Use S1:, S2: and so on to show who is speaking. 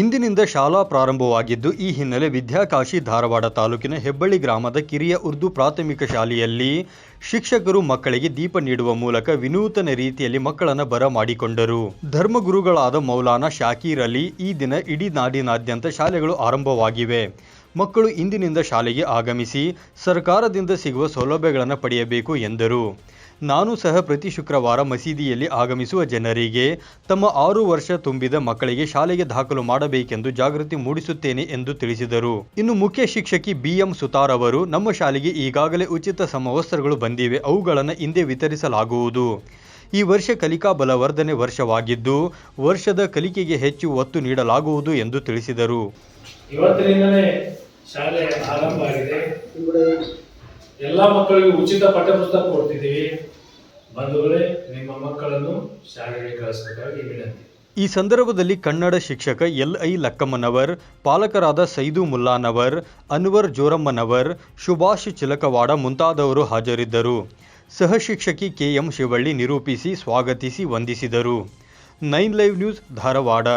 S1: ಇಂದಿನಿಂದ ಶಾಲಾ ಪ್ರಾರಂಭವಾಗಿದ್ದು, ಈ ಹಿನ್ನೆಲೆ ವಿದ್ಯಾಕಾಶಿ ಧಾರವಾಡ ತಾಲೂಕಿನ ಹೆಬ್ಬಳ್ಳಿ ಗ್ರಾಮದ ಕಿರಿಯ ಉರ್ದು ಪ್ರಾಥಮಿಕ ಶಾಲೆಯಲ್ಲಿ ಶಿಕ್ಷಕರು ಮಕ್ಕಳಿಗೆ ದೀಪ ನೀಡುವ ಮೂಲಕ ವಿನೂತನ ರೀತಿಯಲ್ಲಿ ಮಕ್ಕಳನ್ನು ಬರಮಾಡಿಕೊಂಡರು ಧರ್ಮಗುರುಗಳಾದ ಮೌಲಾನಾ ಶಾಕೀರ್ ಅಲಿ ಈ ದಿನ ಇಡೀ ನಾಡಿನಾದ್ಯಂತ ಶಾಲೆಗಳು ಆರಂಭವಾಗಿವೆ. ಮಕ್ಕಳು ಇಂದಿನಿಂದ ಶಾಲೆಗೆ ಆಗಮಿಸಿ ಸರ್ಕಾರದಿಂದ ಸಿಗುವ ಸೌಲಭ್ಯಗಳನ್ನು ಪಡೆಯಬೇಕು ಎಂದರು. ನಾನು ಸಹ ಪ್ರತಿ ಶುಕ್ರವಾರ ಮಸೀದಿಯಲ್ಲಿ ಆಗಮಿಸುವ ಜನರಿಗೆ ತಮ್ಮ ಆರು ವರ್ಷ ತುಂಬಿದ ಮಕ್ಕಳಿಗೆ ಶಾಲೆಗೆ ದಾಖಲು ಮಾಡಬೇಕೆಂದು ಜಾಗೃತಿ ಮೂಡಿಸುತ್ತೇನೆ ಎಂದು ತಿಳಿಸಿದರು. ಇನ್ನು ಮುಖ್ಯ ಶಿಕ್ಷಕಿ ಬಿಎಂ ಸುತಾರ್ ಅವರು, ನಮ್ಮ ಶಾಲೆಗೆ ಈಗಾಗಲೇ ಉಚಿತ ಸಮವಸ್ತ್ರಗಳು ಬಂದಿವೆ, ಅವುಗಳನ್ನು ಹಿಂದೆ ವಿತರಿಸಲಾಗುವುದು. ಈ ವರ್ಷ ಕಲಿಕಾ ಬಲವರ್ಧನೆ ವರ್ಷವಾಗಿದ್ದು, ವರ್ಷದ ಕಲಿಕೆಗೆ ಹೆಚ್ಚು ಒತ್ತು ನೀಡಲಾಗುವುದು ಎಂದು ತಿಳಿಸಿದರು.
S2: ಶಾಲೆ ಆರಂಭ ಆಗಿದೆ. ಎಲ್ಲ ಮಕ್ಕಳಿಗೆ ಉಚಿತ ಪಠ್ಯಪುಸ್ತಕ ಕೊಡ್ತಿದ್ದೀವಿ. ಬಂಧುಗಳೇ, ನಿಮ್ಮ ಮಕ್ಕಳನ್ನು ಶಾಲೆಗೆ ಕಳಿಸಬೇಕಾಗಿ ವಿನಂತಿ.
S1: ಈ ಸಂದರ್ಭದಲ್ಲಿ ಕನ್ನಡ ಶಿಕ್ಷಕ ಎಲ್ ಐ ಲಕ್ಕಮ್ಮನವರ್, ಪಾಲಕರಾದ ಸೈದು ಮುಲ್ಲಾನವರ್, ಅನ್ವರ್ ಜೋರಮ್ಮನವರ್, ಸುಭಾಷ್ ಚಿಲಕವಾಡ ಮುಂತಾದವರು ಹಾಜರಿದ್ದರು. ಸಹ ಶಿಕ್ಷಕಿ ಕೆಎಂ ಶಿವಳ್ಳಿ ನಿರೂಪಿಸಿ ಸ್ವಾಗತಿಸಿ ವಂದಿಸಿದರು. Nine live news Dharwad.